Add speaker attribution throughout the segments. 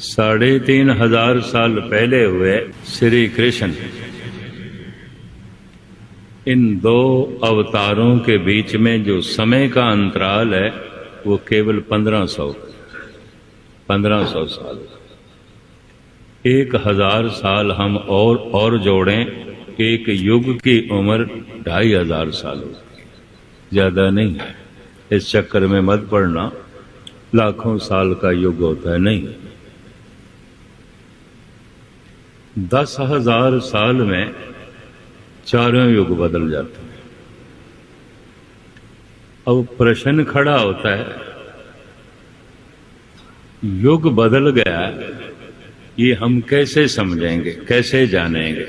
Speaker 1: साढ़े तीन हज़ार साल पहले हुए श्री कृष्ण। इन दो अवतारों के बीच में जो समय का अंतराल है, वो केवल पंद्रह सौ पंद्रह सौ साल। एक हज़ार साल हम और और जोड़ें, एक युग की उम्र ढाई हज़ार साल ज़्यादा नहीं है। इस चक्कर में मत पड़ना, लाखों साल का युग होता है, नहीं। दस हज़ार साल में चारों युग बदल जाते हैं। अब प्रश्न खड़ा होता है, युग बदल गया, ये हम कैसे समझेंगे, कैसे जानेंगे?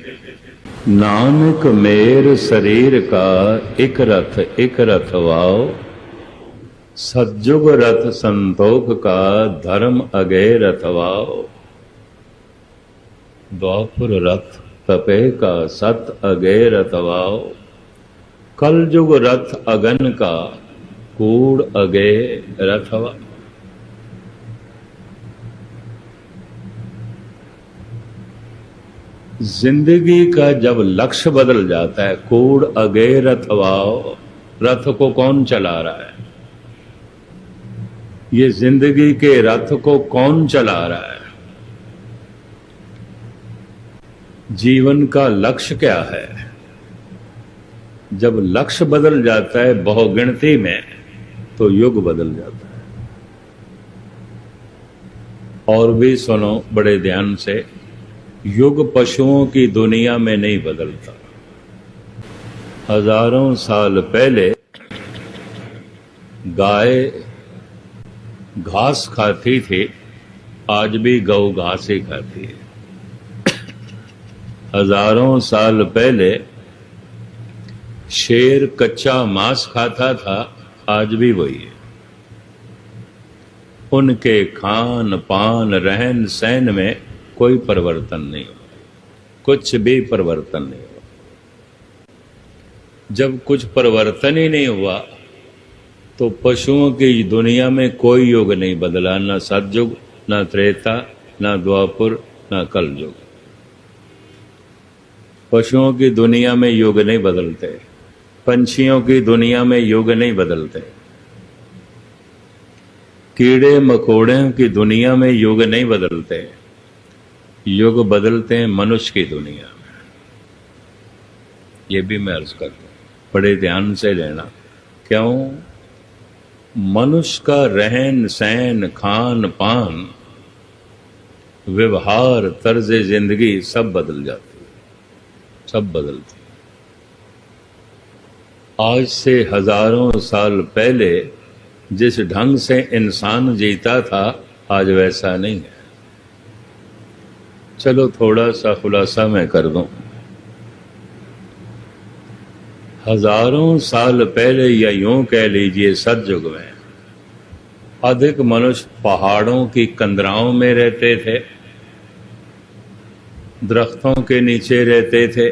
Speaker 1: नानक मेर शरीर का एक रथ एक रथ वाओ, सज्जुग रथ संतोख का धर्म अगे रथवाओ द्वापुर रथ तपे का सत अगे रथवाओ कल जुग रथ अगन का, कूड़ अगे रथवा। ज़िंदगी का जब लक्ष्य बदल जाता है, कूड़ अगे रथवाओ। रथ को कौन चला रहा है? ये ज़िंदगी के रथ को कौन चला रहा है? जीवन का लक्ष्य क्या है? जब लक्ष्य बदल जाता है बहुगिणती में तो युग बदल जाता है। और भी सुनो बड़े ध्यान से, युग पशुओं की दुनिया में नहीं बदलता। हज़ारों साल पहले, गाय घास खाती थी, आज भी गौ घास ही खाती है। हज़ारों साल पहले शेर कच्चा मांस खाता था, आज भी वही है। उनके खान, पान, रहन सहन में कोई परिवर्तन नहीं हुआ। कुछ भी परिवर्तन नहीं हुआ। जब कुछ परिवर्तन ही नहीं हुआ तो पशुओं की दुनिया में कोई युग नहीं बदला, न सतयुग, ना त्रेता, न द्वापुर, न कल युग पशुओं की दुनिया में युग नहीं बदलते, पंछियों की दुनिया में युग नहीं बदलते। कीड़े मकोड़े की दुनिया में युग नहीं बदलते, युग बदलते हैं मनुष्य की दुनिया में। ये भी मैं अर्ज़ करता हूँ, बड़े ध्यान से लेना। क्यों? मनुष्य का रहन सहन, खान पान, व्यवहार, तर्ज ज़िंदगी सब बदल जाती सब बदलती। आज से हज़ारों साल पहले जिस ढंग से इंसान जीता था, आज वैसा नहीं है। चलो थोड़ा सा खुलासा मैं कर दूँ। हज़ारों साल पहले या यूँ कह लीजिए सतयुग में, अधिक मनुष्य पहाड़ों की कंदराओं में रहते थे। दरख्तों के नीचे रहते थे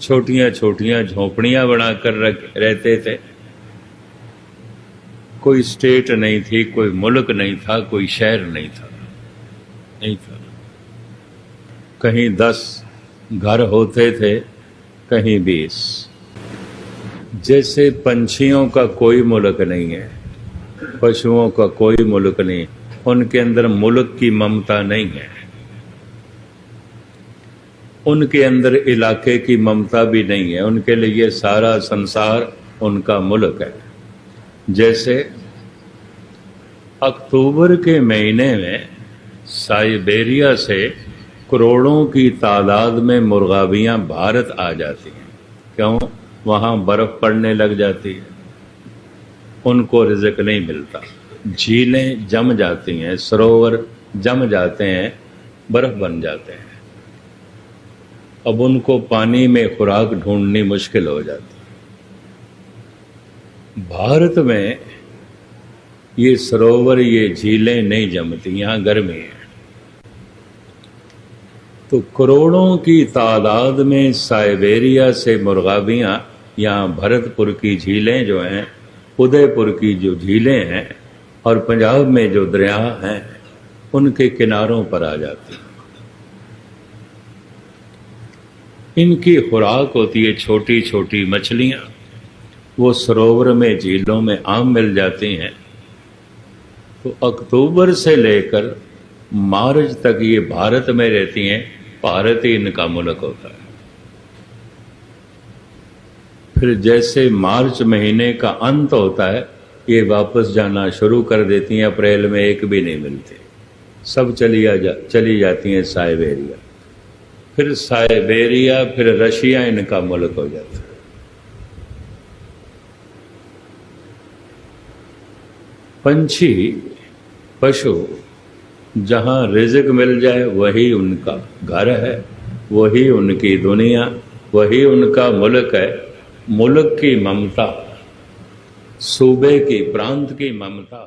Speaker 1: छोटियाँ छोटियाँ झोपड़ियाँ बनाकर रहते थे। कोई स्टेट नहीं थी, कोई मुल्क नहीं था, कोई शहर नहीं था नहीं था। कहीं दस घर होते थे, कहीं बीस। जैसे पंछियों का कोई मुल्क नहीं है, पशुओं का कोई मुल्क नहीं, उनके अंदर मुल्क की ममता नहीं है। उनके अंदर इलाके की ममता भी नहीं है। उनके लिए सारा संसार उनका मुल्क है। जैसे अक्टूबर के महीने में साइबेरिया से करोड़ों की तादाद में मुर्गाबियाँ भारत आ जाती हैं। क्यों? वहाँ बर्फ़ पड़ने लग जाती है। उनको रिजक नहीं मिलता। झीलें जम जाती हैं, सरोवर जम जाते हैं, बर्फ़ बन जाते हैं। अब उनको पानी में खुराक ढूंढनी मुश्किल हो जाती। भारत में ये सरोवर, ये झीलें नहीं जमती, यहाँ गर्मी है। तो करोड़ों की तादाद में साइबेरिया से मुर्गाबियाँ, यहाँ भरतपुर की झीलें जो हैं, उदयपुर की जो झीलें हैं, और पंजाब में जो दरिया हैं, उनके किनारों पर आ जाती। हैं इनकी खुराक होती है छोटी छोटी मछलियाँ। वो सरोवर में, झीलों में आम मिल जाती हैं। तो अक्टूबर से लेकर मार्च तक ये भारत में रहती हैं, भारत ही इनका मुल्क होता है। फिर जैसे मार्च महीने का अंत होता है, ये वापस जाना शुरू कर देती हैं, अप्रैल में एक भी नहीं मिलते। सब चली जा, चली जाती हैं साइबेरिया। फिर साइबेरिया, फिर रशिया इनका मुल्क हो जाता। है पंछी, पशु, जहाँ रिजिक मिल जाए, वही उनका घर है, वही उनकी दुनिया, वही उनका मुल्क है। मुल्क की ममता, सूबे की, प्रांत की ममता।